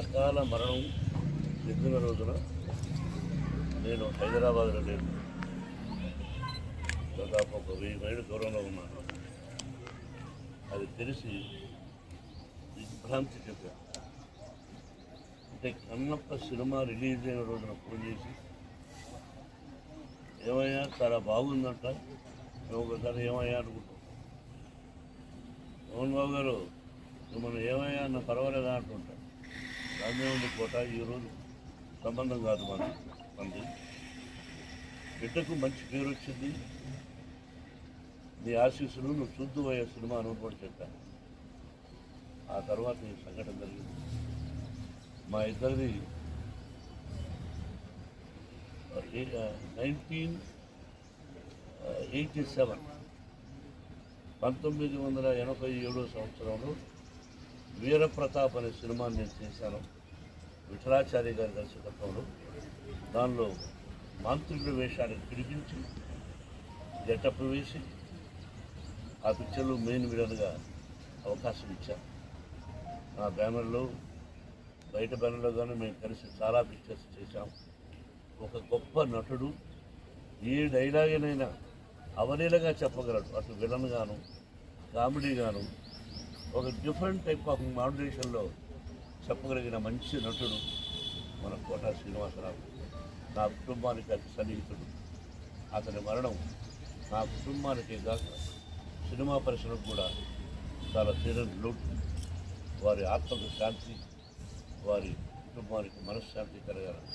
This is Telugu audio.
అకాల మరణం చెందిన రోజున నేను హైదరాబాద్లో లేను దాదాపు ఒక వెయ్యి మైళ్ళు దూరంలో ఉన్నాను. అది తెలిసి విభ్రాంతి చెప్పాను అంటే కన్నప్ప సినిమా రిలీజ్ అయిన రోజున ఫోన్ చేసి ఏమయ్యా చాలా బాగుందంట. మేము ఒకసారి ఏమయ్యా అనుకుంటాం మోహన్ బాబు గారు మిమ్మల్ని ఏమయ్యా అన్న పర్వాలేదా? అంటుంటా దాన్ని ఉంది కోట ఈరోజు సంబంధం కాదు మన మంది. బిడ్డకు మంచి పేరు వచ్చింది. నీ ఆశీస్సులు నువ్వు చూద్దు అయ్యే సినిమా అనుభవం చెప్పాను. ఆ తర్వాత ఈ సంఘటన జరిగింది. మా ఇద్దరిది నైన్టీన్ ఎయిటీ సెవెన్. పంతొమ్మిది వందల ఎనభై ఏడో సంవత్సరంలో వీరప్రతాప్ అనే సినిమాని నేను చేశాను. విఠలాచార్య గారి దర్శకత్వంలో. దానిలో మాంత్రికుడి వేషాన్ని పిలిపించి గెటప్ వేసి ఆ పిక్చర్లో మెయిన్ విలన్గా అవకాశం ఇచ్చాను నా బ్యానర్లో బయట బ్యానర్లో కానీ మేము కలిసి చాలా పిక్చర్స్ చేశాం. ఒక గొప్ప నటుడు ఏ డైలాగునైనా అవలీలగా చెప్పగలడు. అటు విలన్ గాను కామెడీ గాను ఒక డిఫరెంట్ టైప్ ఆఫ్ మాడ్యులేషన్లో చెప్పగలిగిన మంచి నటుడు మన కోటా శ్రీనివాసరావు. నా కుటుంబానికి అతి సన్నిహితుడు. అతని మరణం నా కుటుంబానికి కాక సినిమా పరిశ్రమకు కూడా చాలా తీరని లోటు. వారి ఆత్మకు శాంతి వారి కుటుంబానికి మనశ్శాంతి కలగాలని